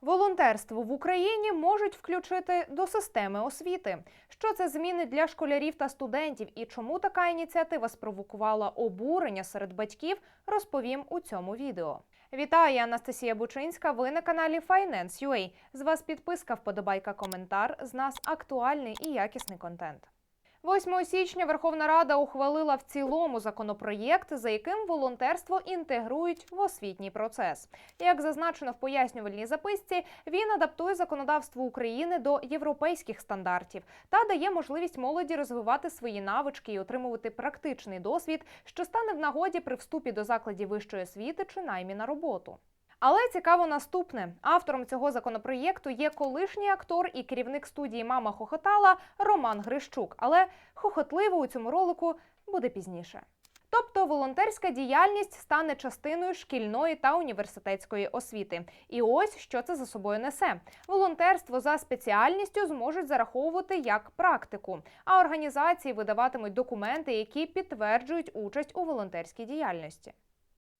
Волонтерство в Україні можуть включити до системи освіти. Що це змінить для школярів та студентів і чому така ініціатива спровокувала обурення серед батьків, розповім у цьому відео. Вітаю, Анастасія Бучинська. Ви на каналі Finance.ua. З вас підписка, вподобайка, коментар. З нас актуальний і якісний контент. 8 січня Верховна Рада ухвалила в цілому законопроєкт, за яким волонтерство інтегрують в освітній процес. Як зазначено в пояснювальній записці, він адаптує законодавство України до європейських стандартів та дає можливість молоді розвивати свої навички і отримувати практичний досвід, що стане в нагоді при вступі до закладів вищої освіти чи наймі на роботу. Але цікаво наступне: автором цього законопроєкту є колишній актор і керівник студії Мама хохотала Роман Грищук. Але хохотливо у цьому ролику буде пізніше. Тобто волонтерська діяльність стане частиною шкільної та університетської освіти. І ось що це за собою несе. Волонтерство за спеціальністю зможуть зараховувати як практику, а організації видаватимуть документи, які підтверджують участь у волонтерській діяльності.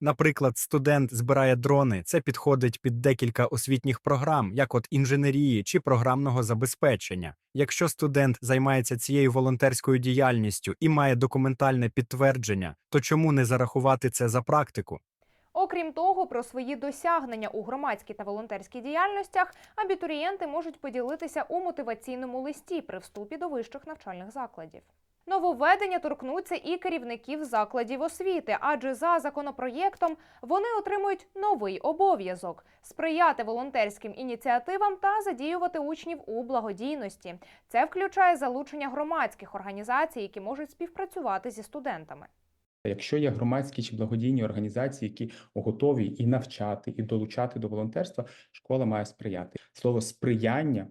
Наприклад, студент збирає дрони. Це підходить під декілька освітніх програм, як от інженерії чи програмного забезпечення. Якщо студент займається цією волонтерською діяльністю і має документальне підтвердження, то чому не зарахувати це за практику? Окрім того, про свої досягнення у громадській та волонтерській діяльностях абітурієнти можуть поділитися у мотиваційному листі при вступі до вищих навчальних закладів. Нововведення торкнуться і керівників закладів освіти, адже за законопроєктом вони отримують новий обов'язок сприяти волонтерським ініціативам та задіювати учнів у благодійності. Це включає залучення громадських організацій, які можуть співпрацювати зі студентами. Якщо є громадські чи благодійні організації, які готові і навчати, і долучати до волонтерства, школа має сприяти. Слово сприяння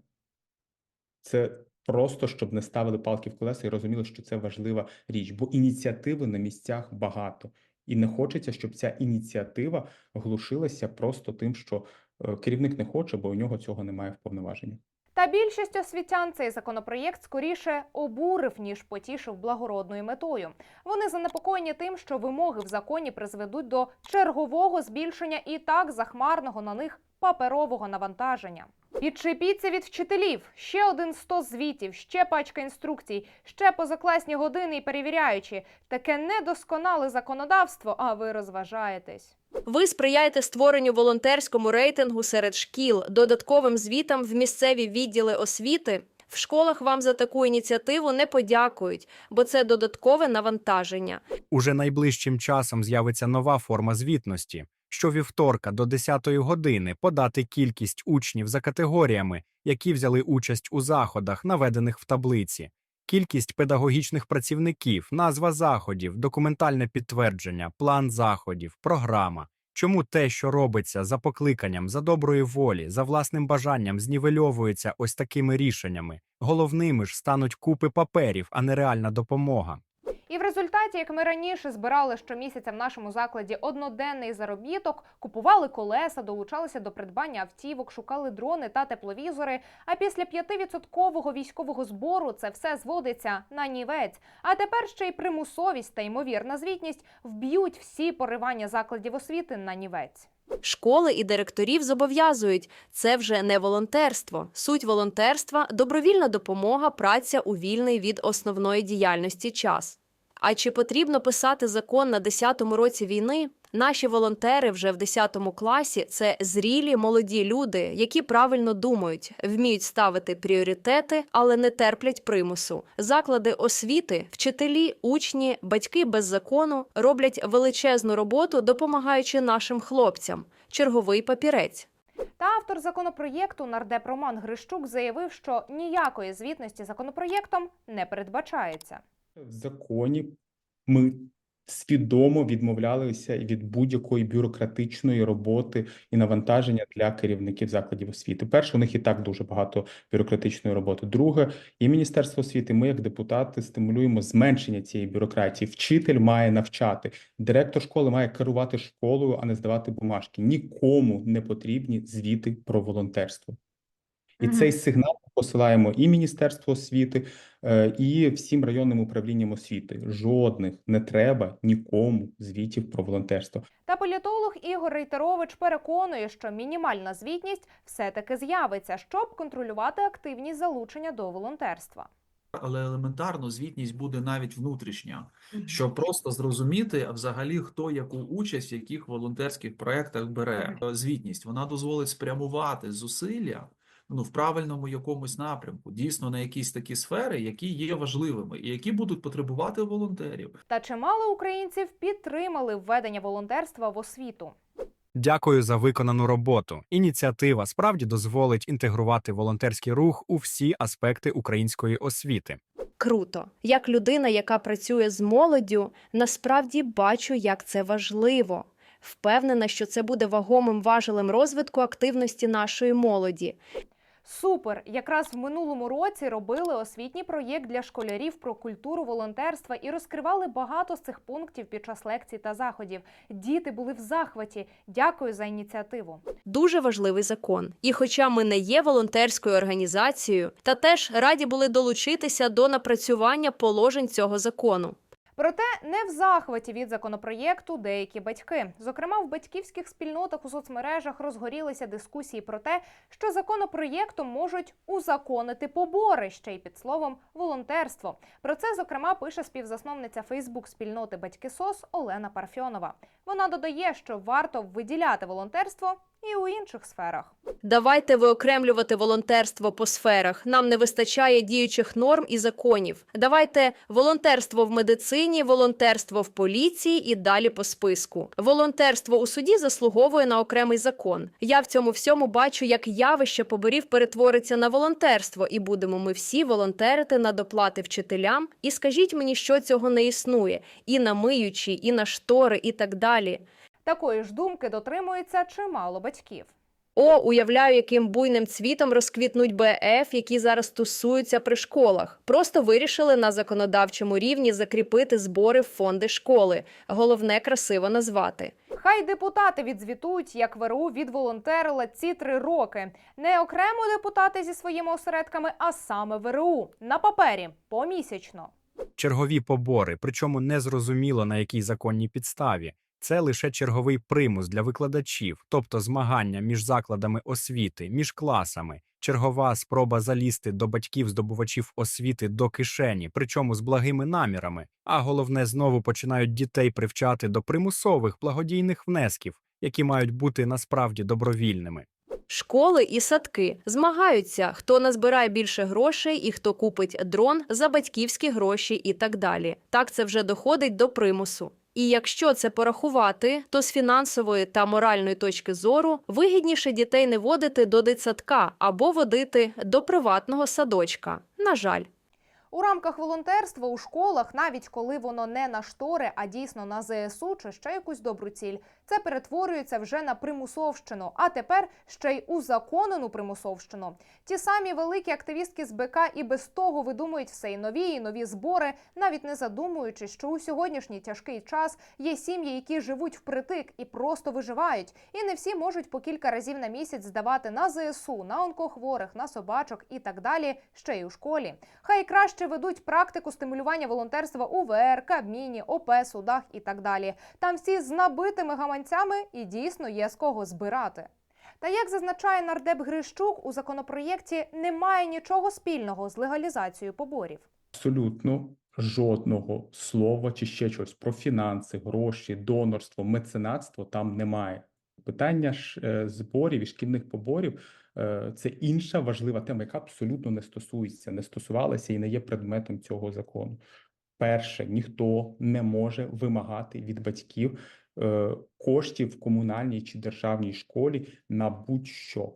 це просто щоб не ставили палки в колеса і розуміли, що це важлива річ, бо ініціативи на місцях багато, і не хочеться, щоб ця ініціатива глушилася просто тим, що е, керівник не хоче, бо у нього цього немає в повноваженні. Та більшість освітян цей законопроєкт скоріше обурив ніж потішив благородною метою. Вони занепокоєні тим, що вимоги в законі призведуть до чергового збільшення і так захмарного на них паперового навантаження. Відчепіться від вчителів. Ще один сто звітів, ще пачка інструкцій, ще позакласні години і перевіряючі. Таке недосконале законодавство, а ви розважаєтесь. Ви сприяєте створенню волонтерському рейтингу серед шкіл, додатковим звітам в місцеві відділи освіти. В школах вам за таку ініціативу не подякують, бо це додаткове навантаження. Уже найближчим часом з'явиться нова форма звітності. Щовівторка до 10 години подати кількість учнів за категоріями, які взяли участь у заходах, наведених в таблиці, кількість педагогічних працівників, назва заходів, документальне підтвердження, план заходів, програма. Чому те, що робиться за покликанням, за доброї волі, за власним бажанням, знівельовується ось такими рішеннями? Головними ж стануть купи паперів, а не реальна допомога. І в результаті, як ми раніше збирали щомісяця в нашому закладі одноденний заробіток, купували колеса, долучалися до придбання автівок, шукали дрони та тепловізори. А після 5% військового збору це все зводиться на нівець. А тепер ще й примусовість та ймовірна звітність вб'ють всі поривання закладів освіти на нівець. Школи і директорів зобов'язують це вже не волонтерство. Суть волонтерства добровільна допомога, праця у вільний від основної діяльності час. А чи потрібно писати закон на 10-му році війни? Наші волонтери вже в 10 класі це зрілі молоді люди, які правильно думають, вміють ставити пріоритети, але не терплять примусу. Заклади освіти, вчителі, учні, батьки без закону роблять величезну роботу, допомагаючи нашим хлопцям. Черговий папірець. Та автор законопроєкту нардеп Роман Грищук заявив, що ніякої звітності законопроєктом не передбачається. В законі ми свідомо відмовлялися від будь-якої бюрократичної роботи і навантаження для керівників закладів освіти. Перше, у них і так дуже багато бюрократичної роботи. Друге, і Міністерство освіти, ми, як депутати, стимулюємо зменшення цієї бюрократії. Вчитель має навчати, директор школи має керувати школою, а не здавати бумажки. Нікому не потрібні звіти про волонтерство. І цей сигнал посилаємо і Міністерству освіти, е, і всім районним управлінням освіти. Жодних не треба нікому звітів про волонтерство. Та політолог Ігор Рейтерович переконує, що мінімальна звітність все-таки з'явиться, щоб контролювати активність залучення до волонтерства. Але елементарно звітність буде навіть внутрішня, щоб просто зрозуміти а взагалі хто яку участь в яких волонтерських проєктах бере. Звітність вона дозволить спрямувати зусилля ну в правильному якомусь напрямку, дійсно на якісь такі сфери, які є важливими і які будуть потребувати волонтерів. Та чимало українців підтримали введення волонтерства в освіту. Дякую за виконану роботу. Ініціатива справді дозволить інтегрувати волонтерський рух у всі аспекти української освіти. Круто. Як людина, яка працює з молоддю, насправді бачу, як це важливо. Впевнена, що це буде вагомим важелем розвитку активності нашої молоді. Супер! Якраз в минулому році робили освітній проєкт для школярів про культуру волонтерства і розкривали багато з цих пунктів під час лекцій та заходів. Діти були в захваті. Дякую за ініціативу. Дуже важливий закон. І хоча ми не є волонтерською організацією, та теж раді були долучитися до напрацювання положень цього закону. Проте не в захваті від законопроєкту деякі батьки. Зокрема, в батьківських спільнотах у соцмережах розгорілися дискусії про те, що законопроєктом можуть узаконити побори ще й під словом волонтерство. Про це зокрема пише співзасновниця Фейсбук спільноти Батьки СОС Олена Парфьонова. Вона додає, що варто виділяти волонтерство і у інших сферах. Давайте виокремлювати волонтерство по сферах. Нам не вистачає діючих норм і законів. Давайте волонтерство в медицині, волонтерство в поліції і далі по списку. Волонтерство у суді заслуговує на окремий закон. Я в цьому всьому бачу, як явище поборів перетвориться на волонтерство, і будемо ми всі волонтерити на доплати вчителям. І скажіть мені, що цього не існує, і на миючі, і на штори, і так далі. Такої ж думки дотримується чимало батьків. О, уявляю, яким буйним цвітом розквітнуть БФ, які зараз тусуються при школах. Просто вирішили на законодавчому рівні закріпити збори в фонди школи. Головне красиво назвати. Хай депутати відзвітують, як ВРУ відволонтерила ці три роки. Не окремо депутати зі своїми осередками, а саме ВРУ на папері помісячно. Чергові побори, причому не зрозуміло на якій законній підставі. Це лише черговий примус для викладачів, тобто змагання між закладами освіти, між класами, чергова спроба залізти до батьків здобувачів освіти до кишені, причому з благими намірами. А головне, знову починають дітей привчати до примусових благодійних внесків, які мають бути насправді добровільними. Школи і садки змагаються, хто назбирає більше грошей і хто купить дрон за батьківські гроші і так далі. Так це вже доходить до примусу. І якщо це порахувати, то з фінансової та моральної точки зору вигідніше дітей не водити до дитсадка або водити до приватного садочка. На жаль. У рамках волонтерства у школах, навіть коли воно не на штори, а дійсно на ЗСУ чи ще якусь добру ціль, це перетворюється вже на примусовщину, а тепер ще й узаконену примусовщину. Ті самі великі активістки з БК і без того видумують все й нові і нові збори, навіть не задумуючись, що у сьогоднішній тяжкий час є сім'ї, які живуть впритик і просто виживають, і не всі можуть по кілька разів на місяць здавати на ЗСУ, на онкохворих, на собачок і так далі, ще й у школі. Хай краще ведуть практику стимулювання волонтерства у ВР, Кабміні, ОП, судах і так далі. Там всі з набитими гаманцями і дійсно є з кого збирати. Та як зазначає нардеп Грищук, у законопроєкті немає нічого спільного з легалізацією поборів. Абсолютно жодного слова чи ще чогось про фінанси, гроші, донорство, меценатство там немає. Питання ж е, зборів і шкільних поборів е, це інша важлива тема, яка абсолютно не стосується, не стосувалася і не є предметом цього закону. Перше, ніхто не може вимагати від батьків е, коштів в комунальній чи державній школі на будь-що.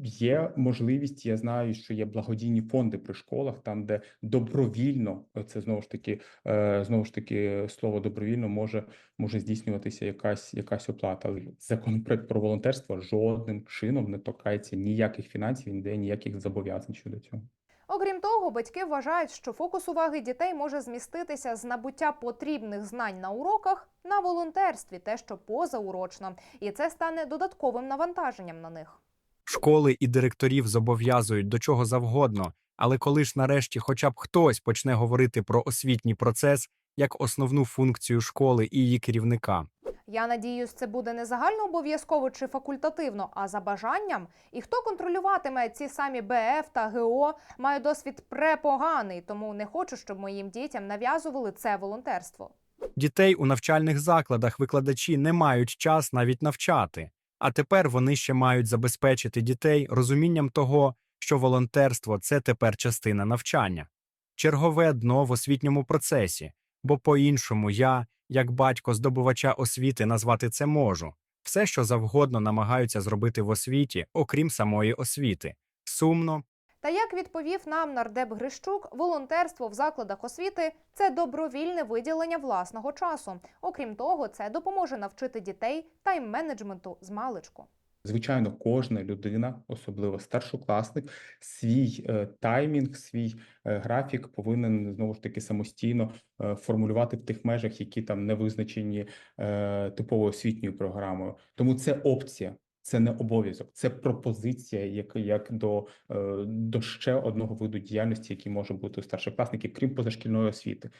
Є можливість, я знаю, що є благодійні фонди при школах, там, де добровільно, це знову ж таки, е, знову ж таки, слово добровільно може, може здійснюватися якась, якась оплата. Законопроект про волонтерство жодним чином не торкається ніяких фінансів, ніде ніяких зобов'язань щодо цього. Окрім того, батьки вважають, що фокус уваги дітей може зміститися з набуття потрібних знань на уроках на волонтерстві, те, що позаурочно, і це стане додатковим навантаженням на них. Школи і директорів зобов'язують до чого завгодно, але коли ж нарешті хоча б хтось почне говорити про освітній процес як основну функцію школи і її керівника. Я надіюсь, це буде не загальнообов'язково чи факультативно, а за бажанням. І хто контролюватиме ці самі БФ та ГО, має досвід препоганий, тому не хочу, щоб моїм дітям нав'язували це волонтерство. Дітей у навчальних закладах викладачі не мають час навіть навчати, а тепер вони ще мають забезпечити дітей розумінням того, що волонтерство це тепер частина навчання, чергове дно в освітньому процесі, бо по-іншому я, як батько здобувача освіти, назвати це можу. Все, що завгодно намагаються зробити в освіті, окрім самої освіти. Сумно, Та як відповів нам нардеп Грищук, волонтерство в закладах освіти це добровільне виділення власного часу. Окрім того, це допоможе навчити дітей тайм-менеджменту з маличку. Звичайно, кожна людина, особливо старшокласник, свій е, таймінг, свій е, графік повинен знову ж таки самостійно е, формулювати в тих межах, які там не визначені е, типовою освітньою програмою. Тому це опція. Це не обов'язок, це пропозиція, як, як до, е, до ще одного виду діяльності, який може бути у старшокласників, крім позашкільної освіти.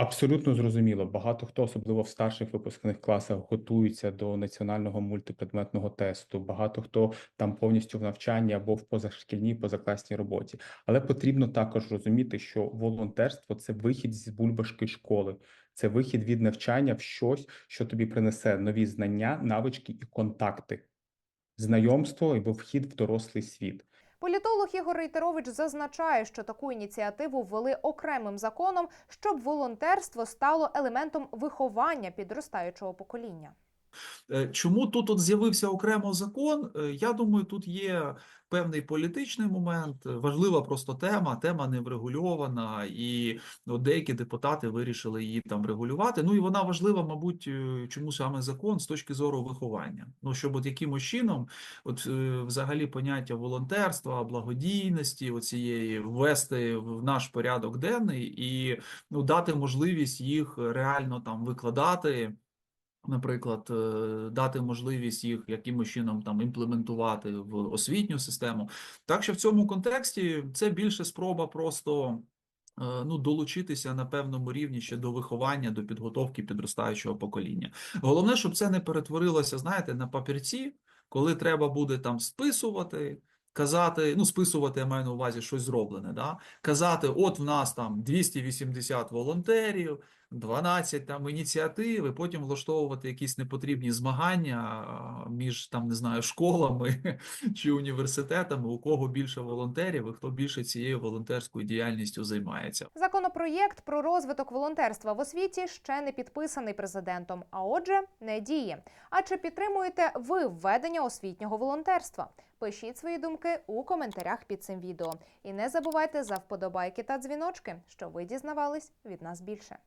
Абсолютно зрозуміло. Багато хто, особливо в старших випускних класах, готується до національного мультипредметного тесту. Багато хто там повністю в навчанні або в позашкільній позакласній роботі. Але потрібно також розуміти, що волонтерство це вихід з бульбашки школи, це вихід від навчання в щось, що тобі принесе нові знання, навички і контакти, знайомство або вхід в дорослий світ. Політолог Ігор Рейтерович зазначає, що таку ініціативу ввели окремим законом, щоб волонтерство стало елементом виховання підростаючого покоління. Е, Чому тут от з'явився окремо закон? Е, Я думаю, тут є певний політичний момент. Е, Важлива просто тема, тема не врегульована, і от деякі депутати вирішили її там регулювати. Ну і вона важлива, мабуть, чому саме закон з точки зору виховання. Ну щоб от якимось чином, от взагалі поняття волонтерства, благодійності, оцієї ввести в наш порядок денний і ну дати можливість їх реально там викладати. Наприклад, е, дати можливість їх якимось чином там імплементувати в освітню систему. Так що в цьому контексті це більше спроба просто е, ну, долучитися на певному рівні ще до виховання, до підготовки підростаючого покоління. Головне, щоб це не перетворилося, знаєте, на папірці, коли треба буде там списувати. Казати, ну списувати я маю на увазі щось зроблене, да? казати, от в нас там 280 волонтерів, 12 там ініціатив, і потім влаштовувати якісь непотрібні змагання між там, не знаю, школами чи університетами, у кого більше волонтерів і хто більше цією волонтерською діяльністю займається. Законопроєкт про розвиток волонтерства в освіті ще не підписаний президентом, а отже, не діє. А чи підтримуєте ви введення освітнього волонтерства? Пишіть свої думки у коментарях під цим відео. І не забувайте за вподобайки та дзвіночки, щоб ви дізнавались від нас більше.